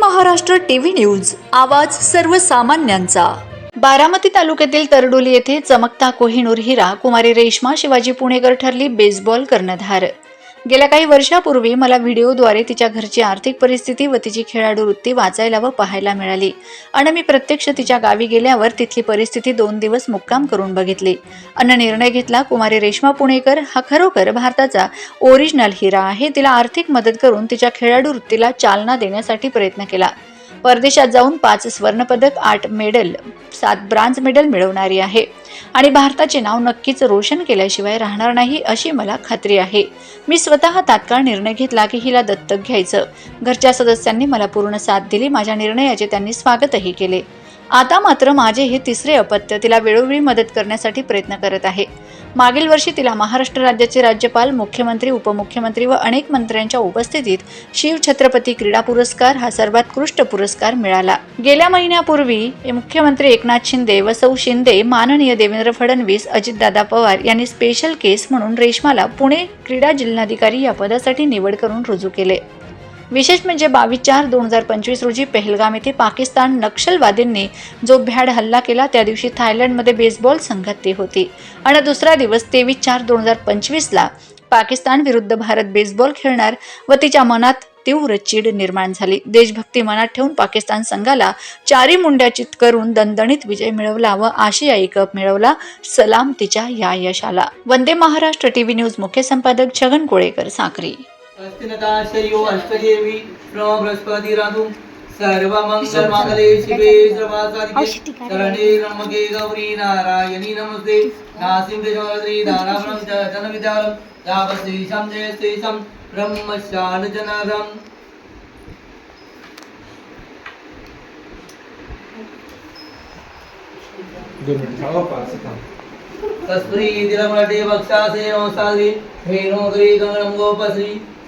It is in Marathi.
महाराष्ट्र टीव्ही न्यूज आवाज सर्वसामान्यांचा. बारामती तालुक्यातील तरडोली येथे चमकता कोहिनूर हिरा कुमारी रेश्मा शिवाजी पुणेकर ठरली बेसबॉल कर्णधार. गेल्या काही वर्षापूर्वी मला व्हिडिओद्वारे तिच्या घरची आर्थिक परिस्थिती व तिची खेळाडू वृत्ती वाचायला व पाहायला मिळाली. आणि मी प्रत्यक्ष तिच्या गावी गेल्यावर तिथली परिस्थिती दोन दिवस मुक्काम करून बघितली. अन्न निर्णय घेतला कुमारी रेश्मा पुणेकर हा खरोखर भारताचा ओरिजिनल हिरा आहे. तिला आर्थिक मदत करून तिच्या खेळाडू वृत्तीला चालना देण्यासाठी प्रयत्न केला. परदेशात जाऊन पाच स्वर्णपदक आठ मेडल सात ब्रांज मेडल मिळवणारी आहे. आणि भारताचे नाव नक्कीच रोशन केल्याशिवाय राहणार नाही अशी मला खात्री आहे. मी स्वतः तात्काळ निर्णय घेतला की हिला दत्तक घ्यायचं. घरच्या सदस्यांनी मला पूर्ण साथ दिली माझ्या निर्णयाचे त्यांनी स्वागतही केले. आता मात्र माझे हे तिसरे अपत्य तिला वेळोवेळी मदत करण्यासाठी प्रयत्न करत आहे. मागील वर्षी तिला महाराष्ट्र राज्याचे राज्यपाल मुख्यमंत्री उपमुख्यमंत्री व अनेक मंत्र्यांच्या उपस्थितीत शिव छत्रपती क्रीडा पुरस्कार हा सर्वात्कृष्ट पुरस्कार मिळाला. गेल्या महिन्यापूर्वी मुख्यमंत्री एकनाथ शिंदे व सौ शिंदे माननीय देवेंद्र फडणवीस अजितदादा पवार यांनी स्पेशल केस म्हणून रेश्माला पुणे क्रीडा जिल्हाधिकारी या पदासाठी निवड करून रुजू केले. विशेष म्हणजे बावीस चार दोन हजार पंचवीस रोजी पहलगाम येथे पाकिस्तान नक्षलवादींनी जो भ्याड हल्ला केला त्या दिवशी थायलंडमध्ये बेसबॉल संघात ती होती. आणि दुसरा दिवस तेवीस चार दोन हजार पंचवीसला पाकिस्तान विरुद्ध भारत बेसबॉल खेळणार व तिच्या मनात तीव्र चीड निर्माण झाली. देशभक्ती मनात ठेवून पाकिस्तान संघाला चारी मुंड्याचित करून दणदणीत विजय मिळवला व आशियाई कप मिळवला. सलाम तिच्या या यशाला. वंदे महाराष्ट्र टीव्ही न्यूज मुख्य संपादक छगन कोळेकर साखरी अस्तिनता शयो अष्टदेवी प्रणव बृहस्पती राधू। सर्वमंगल मांगले शिवे सर्वासाधिके शरणे त्र्यंबके गौरी नारायणी नमस्ते। नासिं जगद्री दारावरं च जनविद्यावरं यावस्ति संजय ब्रह्मशानजनादम् ब्रह्मशान दिलमटे वक्षासे नमस्तारी हेनो गरी गंगणं